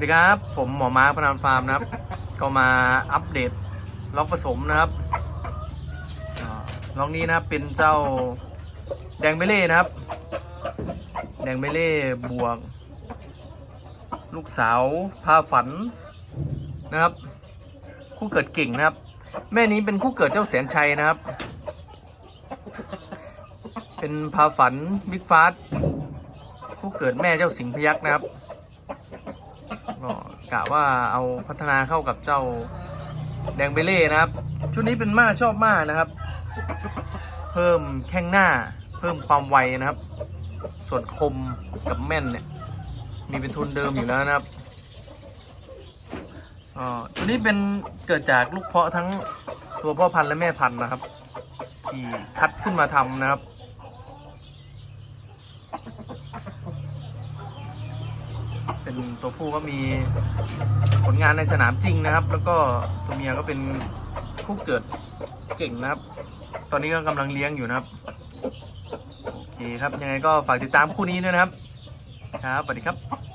วัสดีครับ ผมหมอมาร์พนันฟาร์มนะครับ ก็มาอัปเดตล็อกผสมนะครับล็อกนี้นะครับเป็นเจ้าแดงเบเล่นะครับ แดงเบเล่บวก ลูกสาวพาฝันนะครับ คู่เกิดเก่งนะครับ แม่นี้เป็นคู่เกิดเจ้าแสนชัยนะครับ เป็นพาฝันบิ๊กฟาสคู่เกิดแม่เจ้าสิงพยักษ์นะครับ ก็กะว่าเอาพัฒนาเข้ากับเจ้าแดงเบเล่นะครับ ชุดนี้เป็นม่าชอบมากนะครับ เพิ่มแข้งหน้า เพิ่มความไวนะครับ ส่วนคมกับแม่นเนี่ย มีเป็นทุนเดิมอยู่แล้วนะครับอ๋อชุดนี้เป็นเกิดจากลูกเพาะทั้งตัวพ่อพันธุ์และแม่พันธุ์นะครับ ที่คัดขึ้นมาทำนะครับ เป็นตัวผู้ก็มีผลงานในสนามจริงนะครับ แล้วก็ตัวเมียก็เป็นคู่เกิดเก่งนะครับ ตอนนี้ก็กำลังเลี้ยงอยู่นะครับ โอเคครับ ยังไงก็ฝากติดตามคู่นี้ด้วยนะครับ ครับสวัสดีครับ